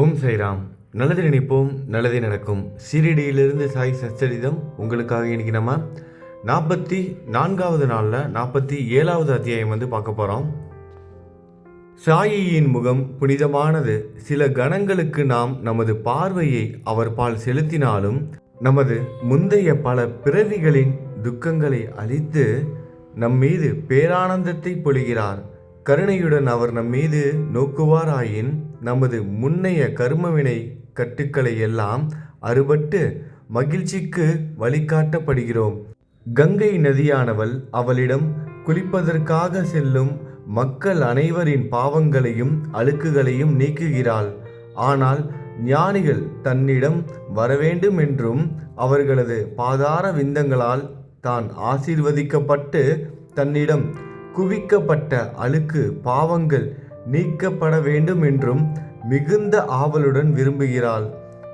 ஓம் சைராம் நல்லது நினைப்போம் நல்லதே நடக்கும். சீரடியிலிருந்து சாய் சச்சரிதம் உங்களுக்காக இன்னைக்கு நம்ம நாற்பத்தி நான்காவது நாளில் நாற்பத்தி ஏழாவது அத்தியாயம் வந்து பார்க்க போகிறோம் சாயியின் முகம் புனிதமானது. சில கணங்களுக்கு நாம் நமது பார்வையை அவர் பால் செலுத்தினாலும் நமது முந்தைய பல பிறவிகளின் துக்கங்களை அழித்து நம்மீது பேரானந்தத்தை பொழிகிறார். கருணையுடன் அவர் நம்மீது நோக்குவாராயின் நமது முன்னைய கர்மவினை கட்டுக்களை எல்லாம் அறுபட்டு மகிழ்ச்சிக்கு வழிகாட்டப்படுகிறோம். கங்கை நதியானவள் அவளிடம் குளிப்பதற்காக செல்லும் மக்கள் அனைவரின் பாவங்களையும் அழுக்குகளையும் நீக்குகிறாள். ஆனால் ஞானிகள் தன்னிடம் வரவேண்டும் என்றும் அவர்களது பாதார விந்தங்களால் தான் ஆசீர்வதிக்கப்பட்டு தன்னிடம் குவிக்கப்பட்ட அழுக்கு பாவங்கள் நீக்கப்பட வேண்டும் என்றும் மிகுந்த ஆவலுடன் விரும்புகிறாள்.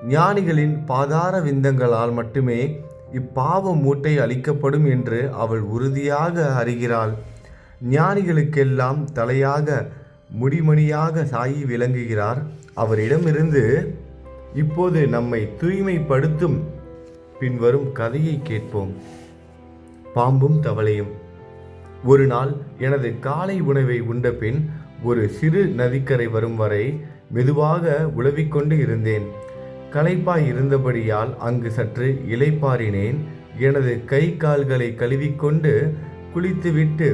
ஞானிகளின் பாதார விந்தங்களால் மட்டுமே இப்பாவ மூட்டை அளிக்கப்படும் என்று அவள் உறுதியாக அறிகிறாள். ஞானிகளுக்கெல்லாம் தலையாக முடிமணியாக சாயி விளங்குகிறார். அவரிடமிருந்து இப்போது நம்மை தூய்மைப்படுத்தும் பின்வரும் கதையை கேட்போம். பாம்பும் தவளையும். ஒரு நாள் எனது காலை உணவை உண்டபின் ஒரு சிறு நதிக்கரை வரும் வரை மெதுவாக உழவிக்கொண்டு இருந்தேன். களைப்பாய் இருந்தபடியால் அங்கு சற்று இலைப்பாறினேன் எனது கை கால்களை கழுவிக்கொண்டு குளித்துவிட்டு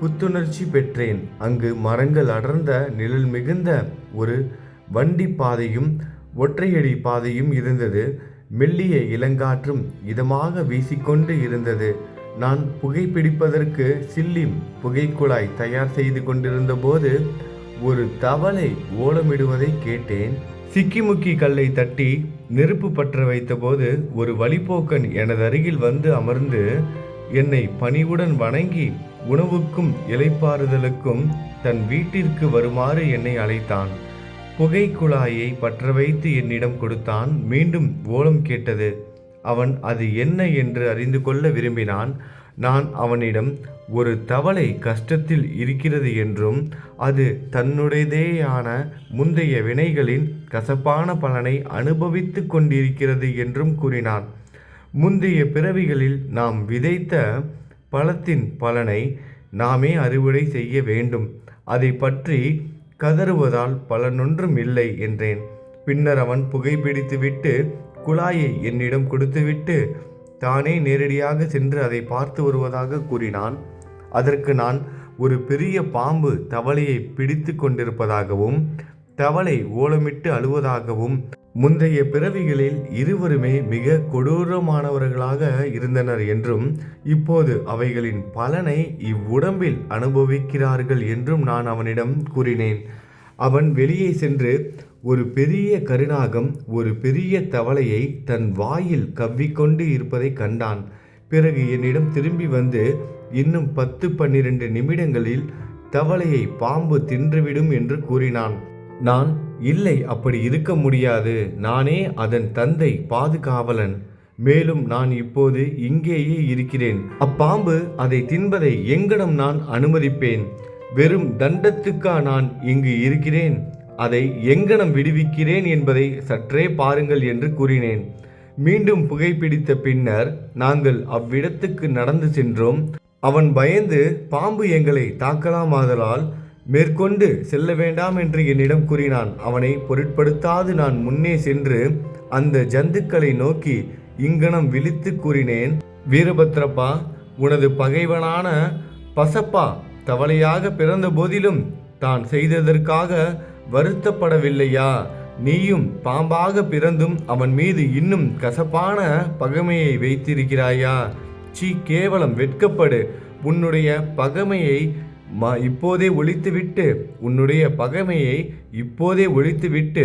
புத்துணர்ச்சி பெற்றேன். அங்கு மரங்கள் அடர்ந்த நிழல் மிகுந்த ஒரு வண்டி பாதையும் ஒற்றையடி பாதையும் இருந்தது. மெல்லிய இளங்காற்றும் இதமாக வீசிக்கொண்டு இருந்தது. நான் புகைப்பிடிப்பதற்கு சில்லிம் புகைக்குழாய் தயார் செய்து கொண்டிருந்த போது ஒரு தவளை ஓலமிடுவதை கேட்டேன். சிக்கிமுக்கி கல்லை தட்டி நெருப்பு பற்ற வைத்தபோது ஒரு வழிப்போக்கன் எனது அருகில் வந்து அமர்ந்து என்னை பணிவுடன் வணங்கி உணவுக்கும் இலைப்பாறுதலுக்கும் தன் வீட்டிற்கு வருமாறு என்னை அழைத்தான். புகைக்குழாயை பற்ற வைத்து என்னிடம் கொடுத்தான். மீண்டும் ஓலம் கேட்டது. அவன் அது என்ன என்று அறிந்து கொள்ள விரும்பினான். நான் அவனிடம் ஒரு தவளை கஷ்டத்தில் இருக்கிறது என்றும் அது தன்னுடையதேயான முந்தைய வினைகளின் கசப்பான பலனை அனுபவித்து கொண்டிருக்கிறது என்றும் கூறினான். முந்தைய பிறவிகளில் நாம் விதைத்த பழத்தின் பலனை நாமே அறுவடை செய்ய வேண்டும். அதை பற்றி கதறுவதால் பலனொன்றும் இல்லை என்றேன். பின்னர் அவன் புகைப்பிடித்துவிட்டு குழாயை என்னிடம் கொடுத்துவிட்டு தானே நேரடியாக சென்று அதை பார்த்து வருவதாக கூறினான். அதற்கு நான் ஒரு பெரிய பாம்பு தவளையை பிடித்து கொண்டிருப்பதாகவும் தவளை ஓலமிட்டு அழுவதாகவும் முந்தைய பிறவிகளில் இருவருமே மிக கொடூரமானவர்களாக இருந்தனர் என்றும் இப்போது அவைகளின் பலனை இவ்வுடம்பில் அனுபவிக்கிறார்கள் என்றும் நான் அவனிடம் கூறினேன். அவன் வெளியே சென்று ஒரு பெரிய கருநாகம் ஒரு பெரிய தவளையை தன் வாயில் கவ்விக்கொண்டு இருப்பதை கண்டான். பிறகு என்னிடம் திரும்பி வந்து இன்னும் பத்து பன்னிரண்டு நிமிடங்களில் தவளையை பாம்பு தின்றுவிடும் என்று கூறினான். நான் இல்லை அப்படி இருக்க முடியாது. நானே அதன் தந்தை பாதுகாவலன். மேலும் நான் இப்போது இங்கேயே இருக்கிறேன். அப்பாம்பு அதை தின்பதை எங்கனம் நான் அனுமதிப்பேன். வெறும் தண்டத்துக்கா நான் இங்கு இருக்கிறேன்? அதை எங்கனம் விடுவிக்கிறேன் என்பதை சற்றே பாருங்கள் என்று கூறினேன். மீண்டும் புகைப்பிடித்த பின்னர் நாங்கள் அவ்விடத்துக்கு நடந்து சென்றோம். அவன் பயந்து பாம்பு எங்களை தாக்கலாமாதலால் மேற்கொண்டு செல்ல வேண்டாம் என்று என்னிடம் கூறினான். அவனை பொருட்படுத்தாது நான் முன்னே சென்று அந்த ஜந்துக்களை நோக்கி இங்கனம் விழித்து கூறினேன் வீரபத்ரப்பா உனது பகைவனான பசப்பா தவளையாக பிறந்த போதிலும் தான் செய்ததற்காக வருத்தப்படவில்லையா? நீயும் பாம்பாக பிறந்தும் அவன் மீது இன்னும் கசப்பான பகைமையை வைத்திருக்கிறாயா? சீ கேவலம் வெட்கப்படு. உன்னுடைய பகைமையை ம இப்போதே ஒழித்துவிட்டு உன்னுடைய பகைமையை இப்போதே ஒழித்துவிட்டு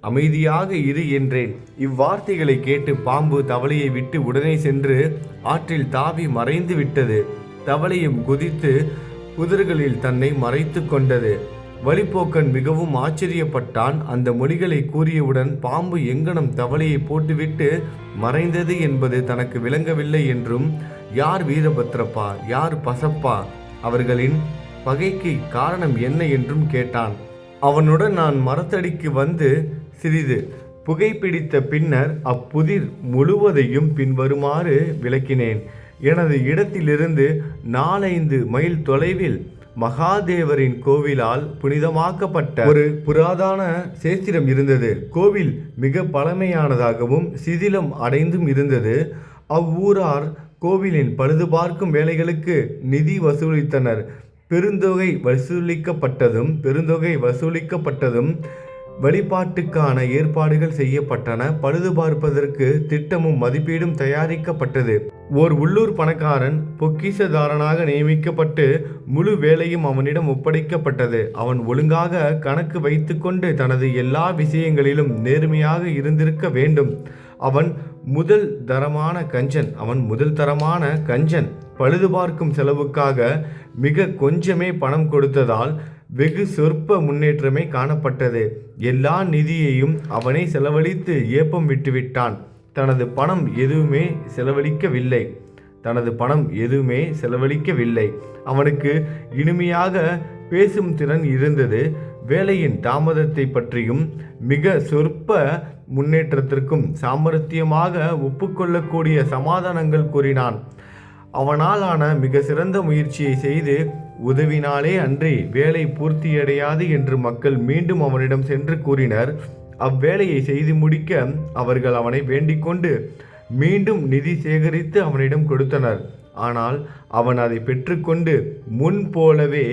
அமைதியாக இரு என்றேன். இவ்வார்த்தைகளை கேட்டு பாம்பு தவளையை விட்டு உடனே சென்று ஆற்றில் தாவி மறைந்து விட்டது தவளையும் குதித்து புதர்களில் தன்னை மறைத்து கொண்டது. வழிப்போக்கன் மிகவும் ஆச்சரியப்பட்டான். அந்த மொழிகளை கூறியவுடன் பாம்பு எங்கனம் தவளையை போட்டுவிட்டு மறைந்தது என்பது தனக்கு விளங்கவில்லை என்றும் யார் வீரபத்ரப்பா? யார் பசப்பா? அவர்களின் பகைக்கு காரணம் என்ன? என்றும் கேட்டான். அவனுடன் நான் மரத்தடிக்கு வந்து சிறிது புகைப்பிடித்த பின்னர் அப்புதிர் முழுவதையும் பின்வருமாறு விளக்கினேன். எனது இடத்திலிருந்து நாலைந்து மைல் தொலைவில் மகாதேவரின் கோவிலால் புனிதமாக்கப்பட்ட ஒரு புராதான சேத்திரம் இருந்தது. கோவில் மிக பழமையானதாகவும் சிதிலம் அடைந்தும் இருந்தது. அவ்வூரார் கோவிலின் பழுதுபார்க்கும் வேலைகளுக்கு நிதி வசூலித்தனர். பெருந்தொகை வசூலிக்கப்பட்டதும் பெருந்தொகை வசூலிக்கப்பட்டதும் வழிபாட்டுக்கான ஏற்பாடுகள் செய்யப்பட்டன. பழுதுபார்ப்பதற்கு திட்டமும் மதிப்பீடும் தயாரிக்கப்பட்டது. ஓர் உள்ளூர் பணக்காரன் பொக்கிஷதாரனாக நியமிக்கப்பட்டு முழு வேலையும் அவனிடம் ஒப்படைக்கப்பட்டது. அவன் ஒழுங்காக கணக்கு வைத்துக்கொண்டு தனது எல்லா விஷயங்களிலும் நேர்மையாக இருந்திருக்க வேண்டும். அவன் முதல் தரமான கஞ்சன். அவன் முதல் தரமான கஞ்சன். பழுது பார்க்கும் செலவுக்காக மிக கொஞ்சமே பணம் கொடுத்ததால் வெகு சொற்ப முன்னேற்றமே காணப்பட்டது. எல்லா நிதியையும் அவனே செலவழித்து ஏப்பம் விட்டுவிட்டான். தனது பணம் எதுவுமே செலவழிக்கவில்லை. தனது பணம் எதுவுமே செலவழிக்கவில்லை. அவனுக்கு இனிமையாக பேசும் திறன் இருந்தது. வேலையின் தாமதத்தை பற்றியும் மிக சொற்ப முன்னேற்றத்திற்கும் சாமர்த்தியமாக ஒப்புக்கொள்ளக்கூடிய சமாதானங்கள் கூறினான். அவனால் ஆன மிக சிறந்த முயற்சியை செய்து உதவினாலே அன்றி வேலை பூர்த்தியடையாது என்று மக்கள் மீண்டும் அவனிடம் சென்று கூறினர். அவ்வேலையை செய்து முடிக்க அவர்கள் அவனை வேண்டிக்கொண்டு மீண்டும் நிதி சேகரித்து அவனிடம் கொடுத்தனர். ஆனால் அவன் அதை பெற்றுக்கொண்டு முன் போலவே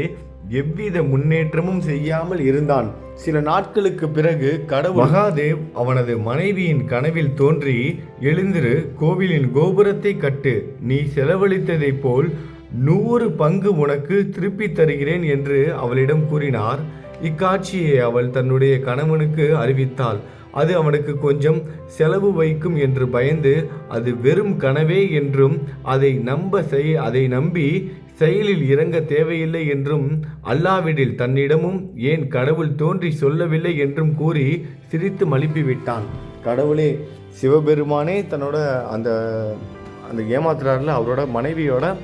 எவ்வித முன்னேற்றமும் செய்யாமல் இருந்தான். சில நாட்களுக்கு பிறகு கடவுள் மகாதேவ் அவனது மனைவியின் கனவில் தோன்றி எழுந்திரு கோவிலின் கோபுரத்தை கட்டு நீ செலவழித்ததைப் போல் நூறு பங்கு உனக்கு திருப்பி தருகிறேன் என்று அவளிடம் கூறினார். இக்காட்சியை அவள் தன்னுடைய கணவனுக்கு அறிவித்தாள். அது அவனுக்கு கொஞ்சம் செலவு வைக்கும் என்று பயந்து அது வெறும் கனவே என்றும் அதை நம்ப செய் அதை நம்பி செயலில் இறங்க தேவையில்லை என்றும் அல்லாவிடில் தன்னிடமும் ஏன் கடவுள் தோன்றி சொல்லவில்லை என்றும் கூறி சிரித்து மழுப்பிவிட்டான். கடவுளே சிவபெருமானே தன்னோட அந்த அந்த ஏமாத்துறாருல அவரோட மனைவியோட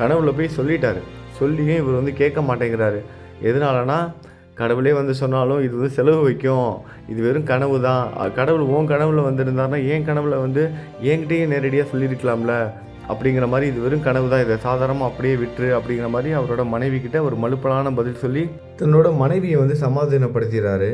கனவுல போய் சொல்லிட்டாரு. சொல்லியும் இவர் வந்து கேட்க மாட்டேங்கிறாரு. எதனாலனா கடவுளே வந்து சொன்னாலும் இது வந்து செலவு வைக்கும். இது வெறும் கனவு தான் கடவுள் உன் கனவுல வந்திருந்தாருன்னா ஏன் கனவுல வந்து என்கிட்டயே நேரடியாக சொல்லியிருக்கலாம்ல. அப்படிங்கிற மாதிரி இது வெறும் கனவு தான் இதை சாதாரணமாக அப்படியே விட்டுரு அப்படிங்கிற மாதிரி அவரோட மனைவி கிட்ட ஒரு மலுப்பலான பதில் சொல்லி தன்னோட மனைவியை வந்து சமாதானப்படுத்துகிறாரு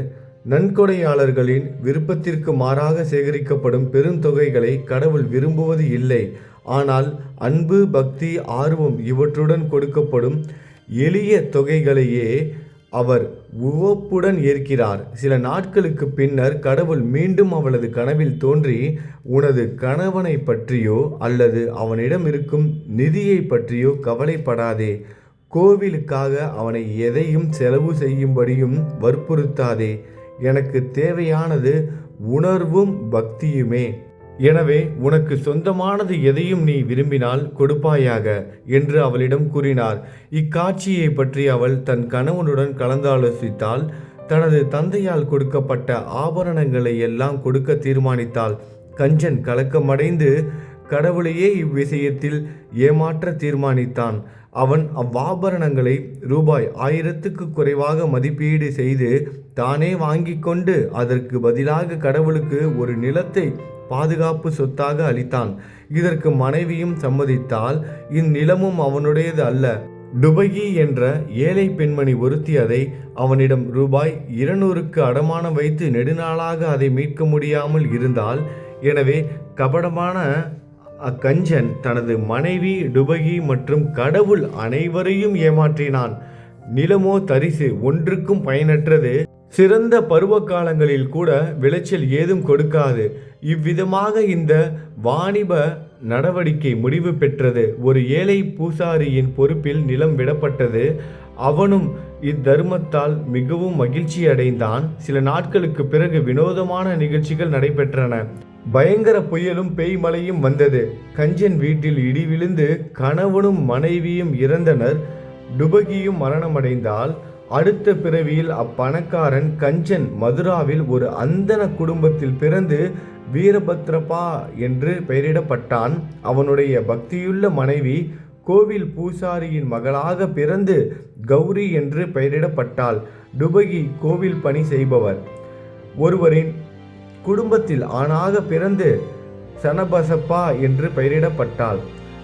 நன்கொடையாளர்களின் விருப்பத்திற்கு மாறாக சேகரிக்கப்படும் பெருந்தொகைகளை கடவுள் விரும்புவது இல்லை. ஆனால் அன்பு பக்தி ஆர்வம் இவற்றுடன் கொடுக்கப்படும் எளிய தொகைகளையே அவர் உவப்புடன் ஏற்கிறார். சில நாட்களுக்கு பின்னர் கடவுள் மீண்டும் அவளது கனவில் தோன்றி உனது கணவனை பற்றியோ அல்லது அவனிடம் இருக்கும் நிதியை பற்றியோ கவலைப்படாதே. கோவிலுக்காக அவனை எதையும் செலவு செய்யும்படியும் வற்புறுத்தாதே. எனக்கு தேவையானது உணர்வும் பக்தியுமே. எனவே உனக்கு சொந்தமானது எதையும் நீ விரும்பினால் கொடுப்பாயாக என்று அவளிடம் கூறினார். இக்காட்சியை பற்றி அவள் தன் கணவனுடன் கலந்தாலோசித்தாள். தனது தந்தையால் கொடுக்கப்பட்ட ஆபரணங்களை எல்லாம் கொடுக்க தீர்மானித்தாள். கஞ்சன் கலக்கமடைந்து கடவுளையே இவ்விஷயத்தில் ஏமாற்ற தீர்மானித்தான். அவன் அவ்வாபரணங்களை ரூபாய் ஆயிரத்துக்கு குறைவாக மதிப்பீடு செய்து தானே வாங்கி கொண்டு அதற்கு பதிலாக கடவுளுக்கு ஒரு நிலத்தை பாதுகாப்பு சொத்தாக அளித்தான். இதற்கு மனைவியும் சம்மதித்தால் இந்நிலமும் அவனுடையது அல்ல. டுபகி என்ற ஏழை பெண்மணி ஒருத்தி அதை அவனிடம் ரூபாய் இருநூறுக்கு அடமானம் வைத்து நெடுநாளாக அதை மீட்க முடியாமல் இருந்தால் எனவே கபடமான அக்கஞ்சன் தனது மனைவி டுபகி மற்றும் கடவுள் அனைவரையும் ஏமாற்றினான். நிலமோ தரிசு ஒன்றுக்கும் பயனற்றது. சிறந்த பருவ காலங்களில் கூட விளைச்சல் ஏதும் கொடுக்காது. இவ்விதமாக இந்த வாணிப நடவடிக்கை முடிவு பெற்றது. ஒரு ஏழை பூசாரியின் பொறுப்பில் நிலம் விடப்பட்டது. அவனும் இத்தர்மத்தால் மிகவும் மகிழ்ச்சி அடைந்தான். சில நாட்களுக்கு பிறகு வினோதமான நிகழ்ச்சிகள் நடைபெற்றன. பயங்கர புயலும் பேய் மழையும் வந்தது. கஞ்சன் வீட்டில் இடி விழுந்து கணவனும் மனைவியும் இறந்தனர். டுபகியும் மரணமடைந்தால் அடுத்த பிறவியில் அப்பணக்காரன் கஞ்சன் மதுராவில் ஒரு அந்தன குடும்பத்தில் பிறந்து வீரபத்ரப்பா என்று பெயரிடப்பட்டான். அவனுடைய பக்தியுள்ள மனைவி கோவில் பூசாரியின் மகளாக பிறந்து கௌரி என்று பெயரிடப்பட்டாள். டுபகி கோவில் பணி செய்பவர். ஒருவரின் குடும்பத்தில் ஆணாக பிறந்து சனபசப்பா என்று பெயரிடப்பட்டாள்.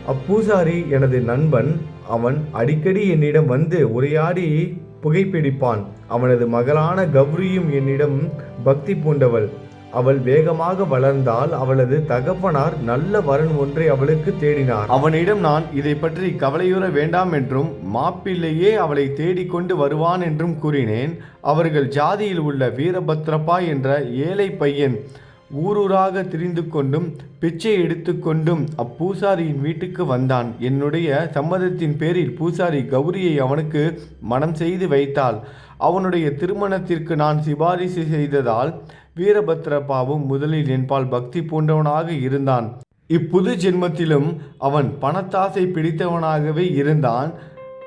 அப்பூசாரி எனது நண்பன் அவன் அடிக்கடி என்னிடம் வந்து உரையாடி புகைப்பிடிப்பான். அவனது மகளான கௌரியும் என்னிடம் பக்தி பூண்டவள். அவள் வேகமாக வளர்ந்தால் அவளது தகப்பனார் நல்ல வரன் ஒன்றை அவளுக்கு தேடினார். அவனிடம் நான் இதை பற்றி கவலையுற வேண்டாம் என்றும் மாப்பிள்ளையே அவளை தேடிக்கொண்டு வருவான் என்றும் கூறினேன். அவர்கள் ஜாதியில் உள்ள வீரபத்ரப்பா என்ற ஏழை பையன் ஊரூராக திரிந்து கொண்டும் பிச்சை எடுத்துக்கொண்டும் அப்பூசாரியின் வீட்டுக்கு வந்தான். என்னுடைய சம்மதத்தின் பேரில் பூசாரி கௌரியை அவனுக்கு மனம் செய்து வைத்தாள். அவனுடைய திருமணத்திற்கு நான் சிபாரிசு செய்ததால் வீரபத்ரப்பாவும் முதலில் என்பால் பக்தி பூண்டவனாக இருந்தான். இப்புது ஜென்மத்திலும் அவன் பணத்தாசை பிடித்தவனாகவே இருந்தான்.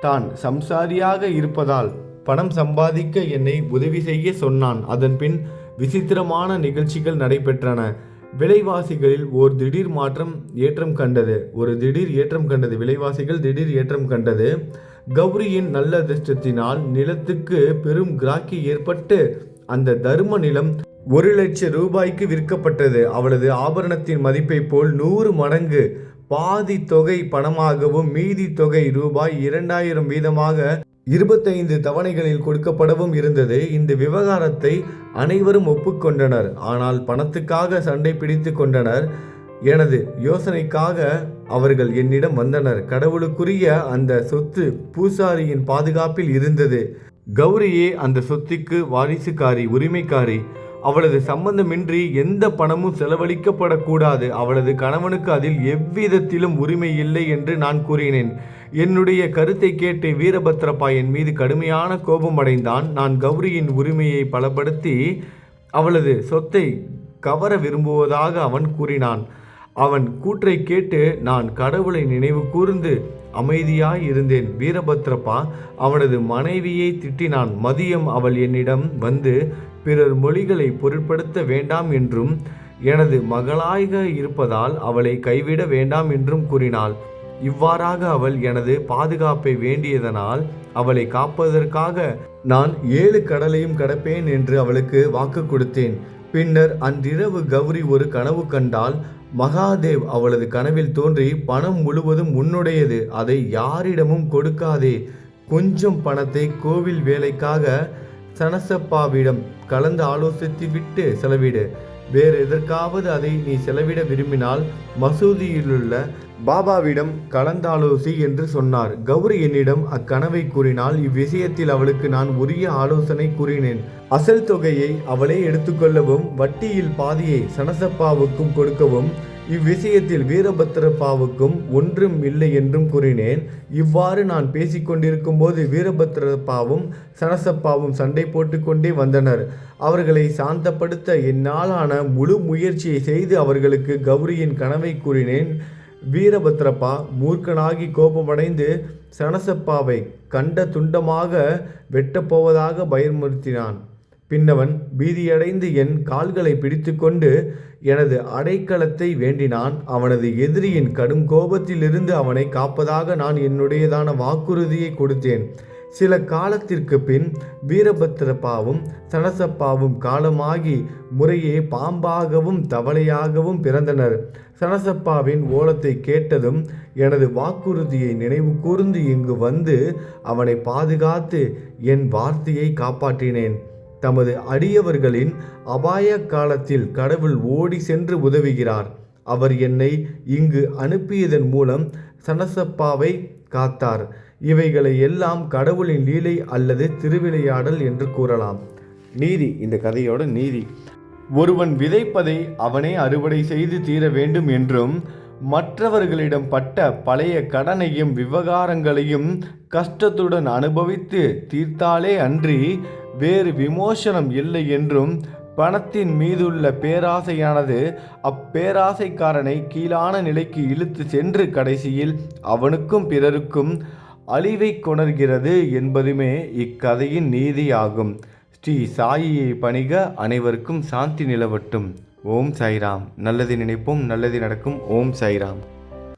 தான் சம்சாரியாக இருப்பதால் பணம் சம்பாதிக்க என்னை உதவி செய்ய சொன்னான். அதன்பின் விசித்திரமான நிகழ்ச்சிகள் நடைபெற்றன. விலைவாசிகளில் ஓர் திடீர் மாற்றம் ஏற்றம் கண்டது. ஒரு திடீர் ஏற்றம் கண்டது. விலைவாசிகள் திடீர் ஏற்றம் கண்டது. கௌரியின் நல்ல அதிர்ஷ்டத்தினால் நிலத்துக்கு பெரும் கிராக்கி ஏற்பட்டு அந்த தர்ம நிலம் ஒரு லட்சம் ரூபாய்க்கு விற்கப்பட்டது. அவளது ஆபரணத்தின் மதிப்பை போல் நூறு மடங்கு. பாதி தொகை பணமாகவும் மீதி தொகை ரூபாய் இரண்டாயிரம் வீதமாக இருபத்தைந்து தவணைகளில் கொடுக்கப்படவும் இருந்தது. இந்த விவகாரத்தை அனைவரும் ஒப்புக்கொண்டனர். ஆனால் பணத்துக்காக சண்டை பிடித்து கொண்டனர். எனது யோசனைக்காக அவர்கள் என்னிடம் வந்தனர். கடவுளுக்குரிய அந்த சொத்து பூசாரியின் பாதுகாப்பில் இருந்தது. கௌரியே அந்த சொத்துக்கு வாரிசுக்காரி உரிமைக்காரி. அவளது சம்பந்தமின்றி எந்த பணமும் செலவழிக்கப்படக்கூடாது. அவளது கணவனுக்கு அதில் எவ்விதத்திலும் உரிமை இல்லை என்று நான் கூறினேன். என்னுடைய கருத்தை கேட்டு வீரபத்ரப்பா என் மீது கடுமையான கோபம் அடைந்தான். நான் கௌரியின் உரிமையை பலப்படுத்தி அவளது சொத்தை கவர விரும்புவதாக அவன் கூறினான். அவன் கூற்றை கேட்டு நான் கடவுளை நினைவு கூர்ந்து அமைதியாய் இருந்தேன். வீரபத்ரப்பா அவனது மனைவியை திட்டினான். மதியம் அவள் என்னிடம் வந்து பிறர் மொழிகளை பொருட்படுத்த வேண்டாம் என்றும் எனது மகளாக இருப்பதால் அவளை கைவிட வேண்டாம் என்றும் கூறினாள். இவ்வாறாக அவள் எனது பாதுகாப்பை வேண்டியதனால் அவளை காப்பதற்காக நான் ஏழு கடலையும் கடப்பேன் என்று அவளுக்கு வாக்கு கொடுத்தேன். பின்னர் அன்றிரவு கௌரி ஒரு கனவு கண்டால் மகாதேவ் அவளது கனவில் தோன்றி பணம் முழுவதும் உன்னுடையது அதை யாரிடமும் கொடுக்காதே. கொஞ்சம் பணத்தை கோவில் வேலைக்காக சனசப்பாவிடம் கலந்து ஆலோசித்து விட்டு செலவிடு. வேறு எதற்காவது அதை நீ செலவிட விரும்பினால் மசூதியிலுள்ள பாபாவிடம் கலந்தாலோசி என்று சொன்னார். கௌரி என்னிடம் அக்கனவை கூறினால் இவ்விஷயத்தில் அவளுக்கு நான் உரிய ஆலோசனை கூறினேன். அசல் தொகையை அவளே எடுத்துக்கொள்ளவும் வட்டியில் பாதியை சனசப்பாவுக்கும் கொடுக்கவும் இவ்விஷயத்தில் வீரபத்திரப்பாவுக்கும் ஒன்றும் இல்லை என்றும் கூறினேன். இவ்வாறு நான் பேசிக்கொண்டிருக்கும் போது வீரபத்திரப்பாவும் சனசப்பாவும் சண்டை போட்டுக்கொண்டே வந்தனர். அவர்களை சாந்தப்படுத்த என்னாலான முழு முயற்சியை செய்து அவர்களுக்கு கௌரியின் கனவை கூறினேன். வீரபத்ரப்பா மூர்க்கனாகி கோபமடைந்து சனசப்பாவை கண்ட துண்டமாக வெட்டப்போவதாக பயமுறுத்தினான். பின்னவன் பீதியடைந்து என் கால்களை பிடித்துக்கொண்டு எனது அடைக்கலத்தை வேண்டினான். அவனது எதிரியின் கடும் கோபத்திலிருந்து அவனை காப்பதாக நான் என்னுடையதான வாக்குறுதியை கொடுத்தேன். சில காலத்திற்கு பின் வீரபத்திரப்பாவும் சனசப்பாவும் காலமாகி முறையே பாம்பாகவும் தவளையாகவும் பிறந்தனர். சனசப்பாவின் ஓலத்தை கேட்டதும் எனது வாக்குறுதியை நினைவு கூர்ந்து இங்கு வந்து அவனை பாதுகாத்து என் வார்த்தையை காப்பாற்றினேன். தமது அடியவர்களின் அபாய காலத்தில் கடவுள் ஓடி சென்று உதவுகிறார். அவர் என்னை இங்கு அனுப்பியதன் மூலம் சனசப்பாவை காத்தார். இவைகளை எல்லாம் கடவுளின் லீலை அல்லது திருவிளையாடல் என்று கூறலாம். நீதி இந்த கதையோட நீதி. ஒருவன் விதைப்பதை அவனே அறுவடை செய்து தீர வேண்டும் என்றும் மற்றவர்களிடம் பட்ட பழைய கடனையும் விவகாரங்களையும் கஷ்டத்துடன் அனுபவித்து தீர்த்தாலே அன்றி வேறு விமோசனம் இல்லை என்றும் பணத்தின் மீதுள்ள பேராசையானது அப்பேராசைக்காரனை கீழான நிலைக்கு இழுத்து சென்று கடைசியில் அவனுக்கும் பிறருக்கும் அழிவை கொணர்கிறது என்பதுமே இக்கதையின் நீதியாகும். ஸ்ரீ சாயியை பணிக அனைவருக்கும் சாந்தி நிலவட்டும். ஓம் சாய்ராம். நல்லது நினைப்போம் நல்லது நடக்கும். ஓம் சாய்ராம்.